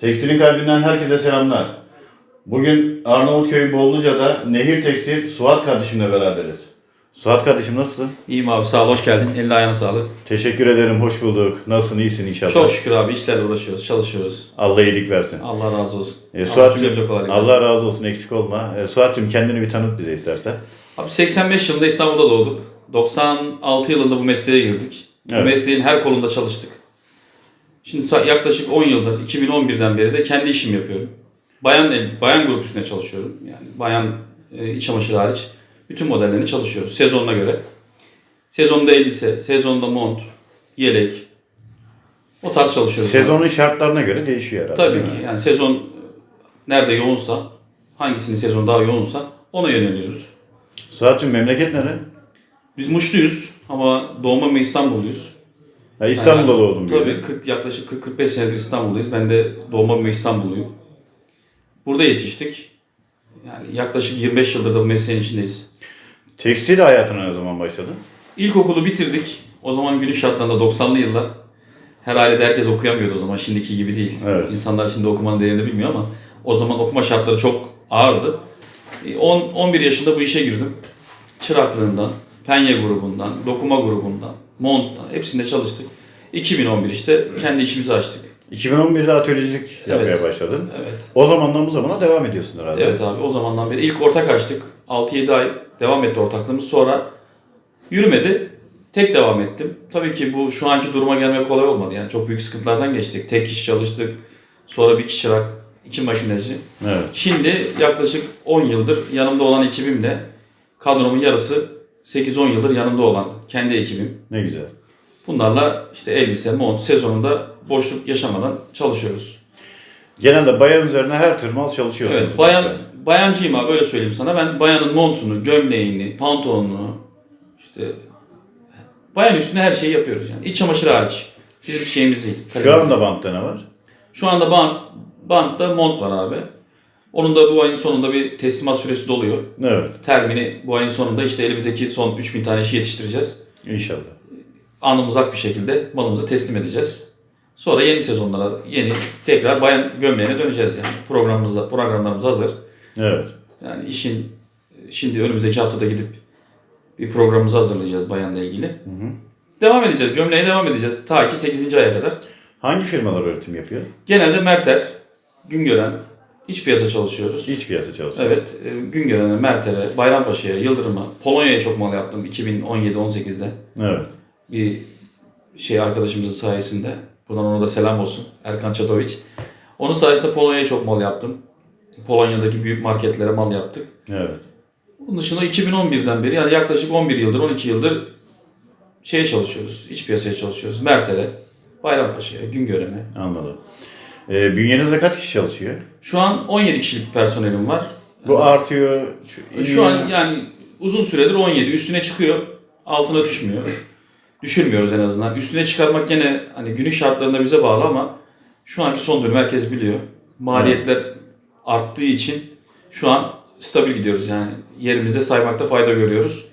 Tekstilin kalbinden herkese selamlar. Bugün Arnavutköy Bolluca'da Nehir Tekstil Suat kardeşimle beraberiz. Suat kardeşim nasılsın? İyiyim abi sağ ol hoş geldin. Eline ayağına sağlık. Teşekkür ederim, hoş bulduk. Nasılsın, iyisin inşallah. Çok şükür abi işlerle uğraşıyoruz, çalışıyoruz. Allah iyilik versin. Allah razı olsun. E, Allah Suat'cığım, versin. Allah razı olsun, eksik olma. E, Suat'cığım kendini bir tanıt bize istersen. Abi 85 yılında İstanbul'da doğduk. 96 yılında bu mesleğe girdik. Evet. Bu mesleğin her kolunda çalıştık. Şimdi yaklaşık 10 yıldır, 2011'den beri de kendi işimi yapıyorum. Bayan bayan grup üstüne çalışıyorum. Yani bayan e, iç çamaşırı hariç bütün modellerini çalışıyoruz sezonuna göre. Sezonda elbise, sezonda mont, yelek. O tarz çalışıyoruz. Sezonun şartlarına göre değişiyor herhalde. Tabii ki. Yani sezon nerede yoğunsa, hangisinin sezon daha yoğunsa ona yöneliyoruz. Suat'cığım memleket nere? Biz Muşluyuz ama doğma ve İstanbulluyuz. Ha, İstanbul'da doğdum diyor. Tabii 40, yaklaşık 40-45 senedir İstanbul'dayız. Ben de doğma ve İstanbulluyum. Burada yetiştik. Yani yaklaşık 25 yıldır da bu mesleğin içindeyiz. Tekstil hayatına ne zaman başladın? İlkokulu bitirdik. O zaman günün şartlarında 90'lı yıllar. Her ailede herkes okuyamıyordu o zaman. Şimdiki gibi değil. Evet. İnsanlar şimdi okumanın değerini bilmiyor ama o zaman okuma şartları çok ağırdı. E, 10, 11 yaşında bu işe girdim. Çıraklığından, penye grubundan, dokuma grubundan, monttan hepsinde çalıştık. 2011 işte kendi işimizi açtık. 2011'de atölyecilik yapmaya Evet. başladın. Evet. O zamandan bu zamana devam ediyorsun herhalde. Evet abi o zamandan beri ilk ortak açtık. 6-7 ay devam etti ortaklığımız. Sonra yürümedi. Tek devam ettim. Tabii ki bu şu anki duruma gelmek kolay olmadı. Yani çok büyük sıkıntılardan geçtik. Tek kişi çalıştık. Sonra bir kişi çırak, iki makineci. Evet. Şimdi yaklaşık 10 yıldır yanımda olan ekibimle kadromun yarısı 8-10 yıldır yanımda olan kendi ekibim. Ne güzel. Bunlarla işte elbise, mont sezonunda boşluk yaşamadan çalışıyoruz. Genelde bayan üzerine her tür mal çalışıyorsunuz. Evet, bayan mesela. bayancıyım abi böyle söyleyeyim sana. Ben bayanın montunu, gömleğini, pantolonunu işte bayan üstüne her şeyi yapıyoruz yani. İç çamaşırı hariç. Bizim bir şeyimiz değil. Şu anda bantta ne var? Şu anda bank, bankta mont var abi. Onun da bu ayın sonunda bir teslimat süresi doluyor. Evet. Termini bu ayın sonunda işte elimizdeki son 3000 tane işi yetiştireceğiz. İnşallah. Anımızak bir şekilde malımızı teslim edeceğiz. Sonra yeni sezonlara, yeni tekrar bayan gömleğine döneceğiz yani. Programımızda, programlarımız hazır. Evet. Yani işin şimdi önümüzdeki haftada gidip bir programımızı hazırlayacağız bayanla ilgili. Devam edeceğiz. Gömleğe devam edeceğiz. Ta ki 8. aya kadar. Hangi firmalar üretim yapıyor? Genelde Merter, Güngören, iç piyasa çalışıyoruz. İç piyasa çalışıyor. Evet, e, Güngören'e, Merter'e, Bayrampaşa'ya, Yıldırım'a, Polonya'ya çok mal yaptım 2017-18'de. Evet. Bir şey arkadaşımızın sayesinde. Buradan ona da selam olsun. Erkan Çadoviç. Onun sayesinde Polonya'ya çok mal yaptım. Polonya'daki büyük marketlere mal yaptık. Evet. Onun dışında 2011'den beri yani yaklaşık 11 yıldır, 12 yıldır şeye çalışıyoruz. iç piyasaya çalışıyoruz. Mert'e, Bayrampaşa'ya, Güngören'e. Anladım. Ee, bünyenizde kaç kişi çalışıyor? Şu an 17 kişilik bir personelim var. Bu artıyor. Şu, Şu an yani uzun süredir 17. Üstüne çıkıyor. Altına düşmüyor. Düşürmüyoruz en azından. Üstüne çıkarmak gene hani günün şartlarında bize bağlı ama şu anki son durum herkes biliyor. Maliyetler arttığı için şu an stabil gidiyoruz yani. Yerimizde saymakta fayda görüyoruz.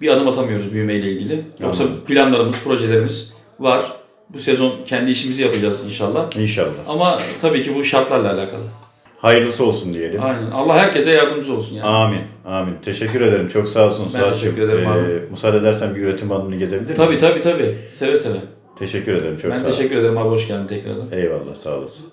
Bir adım atamıyoruz büyümeyle ilgili. Yoksa planlarımız, projelerimiz var. Bu sezon kendi işimizi yapacağız inşallah. İnşallah. Ama tabii ki bu şartlarla alakalı. Hayırlısı olsun diyelim. Aynen. Allah herkese yardımcı olsun yani. Amin. Amin. Teşekkür ederim. Çok sağ olsun Ben Suat'cığım. teşekkür ederim abi. müsaade edersen bir üretim alanını gezebilir miyim? Tabii tabii tabii. Seve seve. Teşekkür ederim. Çok ben sağ ol. teşekkür ederim abi hoş geldin tekrardan. Eyvallah. Sağ olasın.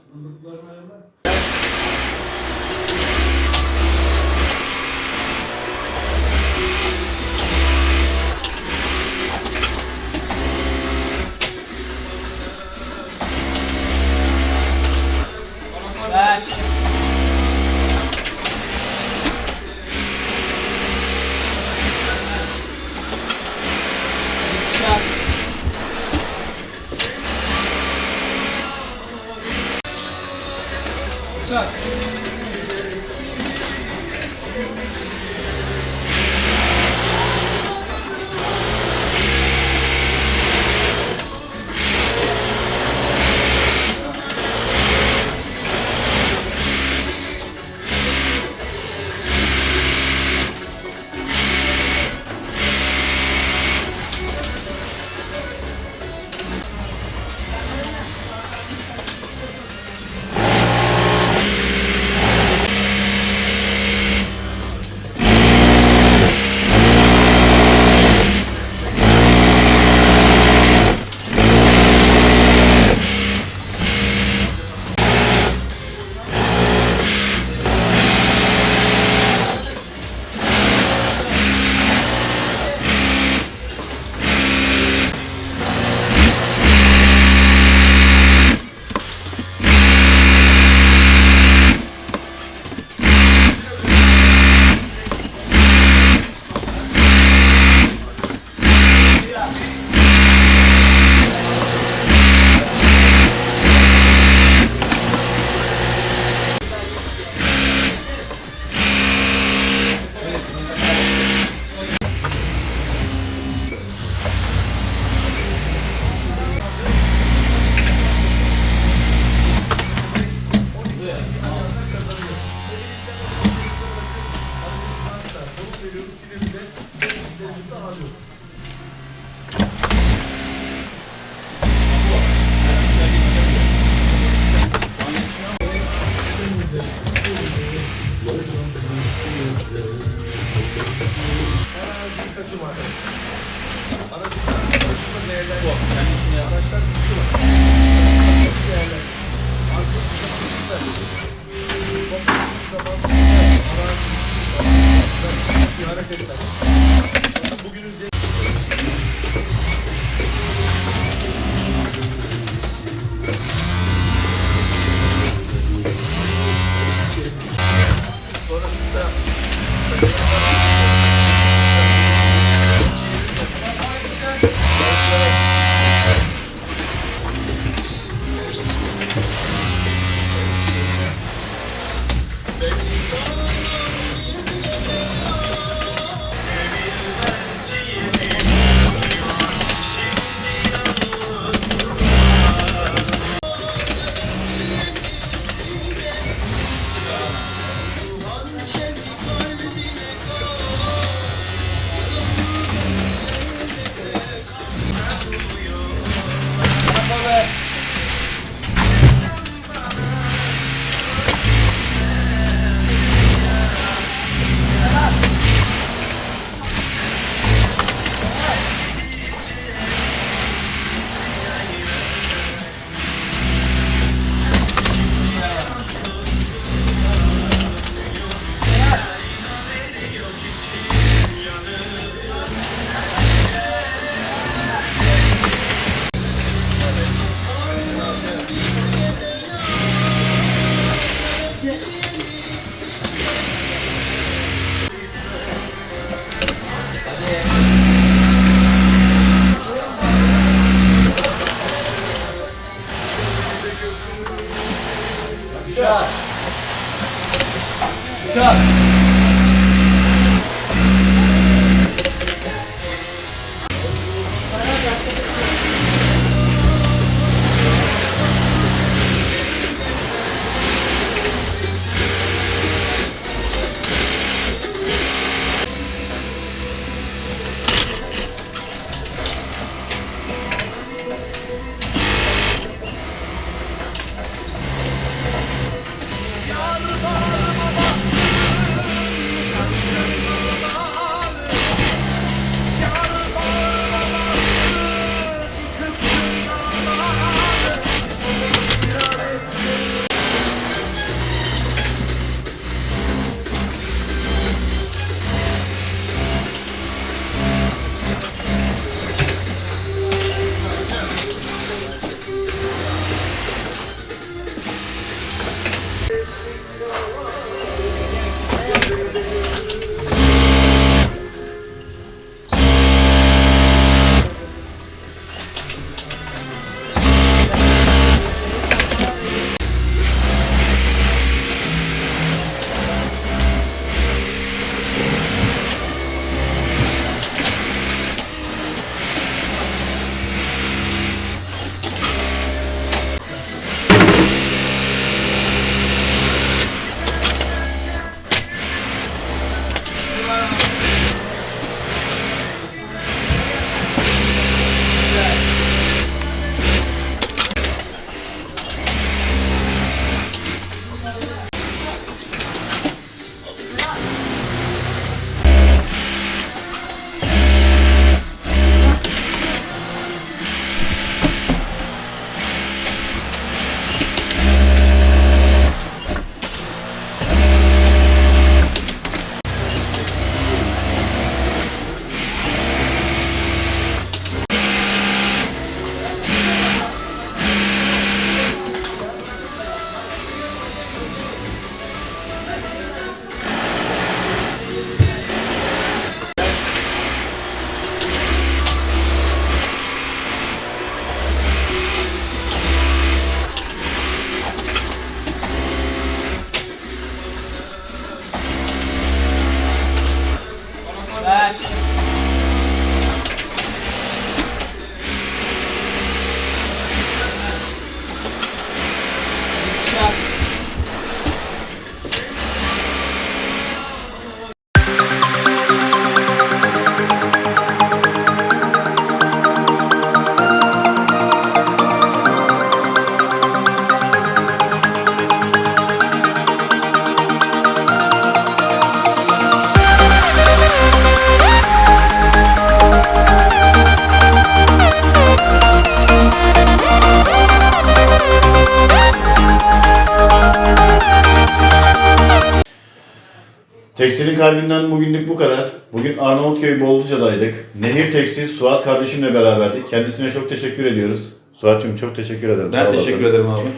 Kalbinden bugünlük bu kadar. Bugün Arnavutköy Bolluca'daydık. Nehir Tekstil Suat kardeşimle beraberdik. Kendisine çok teşekkür ediyoruz. Suat'cığım çok teşekkür ederim. Sağ Ben olasın. teşekkür ederim abi.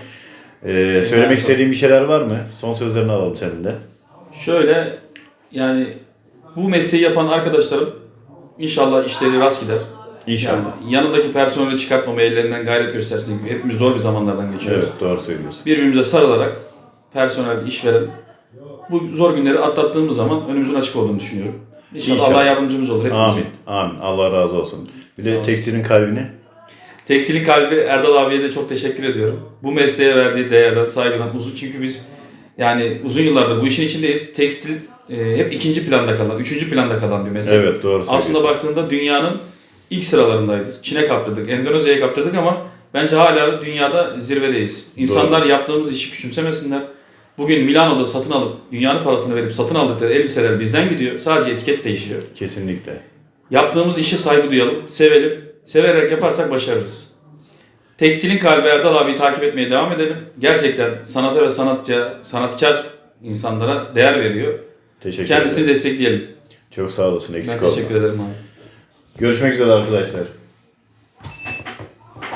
Ee, söylemek istediğin bir şeyler var mı? Son sözlerini alalım senin de. Şöyle yani bu mesleği yapan arkadaşlarım inşallah işleri rast gider. İnşallah. Yani yanındaki personeli çıkartmamaya ellerinden gayret göstersin. Hepimiz zor bir zamanlardan geçiyoruz. Evet doğru söylüyorsun. Birbirimize sarılarak personel, işveren bu zor günleri atlattığımız zaman önümüzün açık olduğunu düşünüyorum. İnşallah, İnşallah. Allah yardımcımız olur hepimize. Amin. Amin. Allah razı olsun. Bir de tekstilin kalbini. Tekstilin kalbi Erdal abiye de çok teşekkür ediyorum. Bu mesleğe verdiği değerden, saygıdan uzun çünkü biz yani uzun yıllardır bu işin içindeyiz. Tekstil e, hep ikinci planda kalan, üçüncü planda kalan bir meslek. Evet doğru. Aslında baktığında dünyanın ilk sıralarındayız. Çin'e kaptırdık, Endonezya'ya kaptırdık ama bence hala dünyada zirvedeyiz. İnsanlar yaptığımız işi küçümsemesinler. Bugün Milano'da satın alıp, dünyanın parasını verip satın aldıkları elbiseler bizden gidiyor. Sadece etiket değişiyor. Kesinlikle. Yaptığımız işe saygı duyalım, sevelim. Severek yaparsak başarırız. Tekstilin kalbi Erdal abiyi takip etmeye devam edelim. Gerçekten sanata ve sanatçı, sanatkar insanlara değer veriyor. Teşekkür Kendisini ederim. destekleyelim. Çok sağ olasın. Eksik Ben olma. teşekkür ederim abi. Görüşmek üzere arkadaşlar.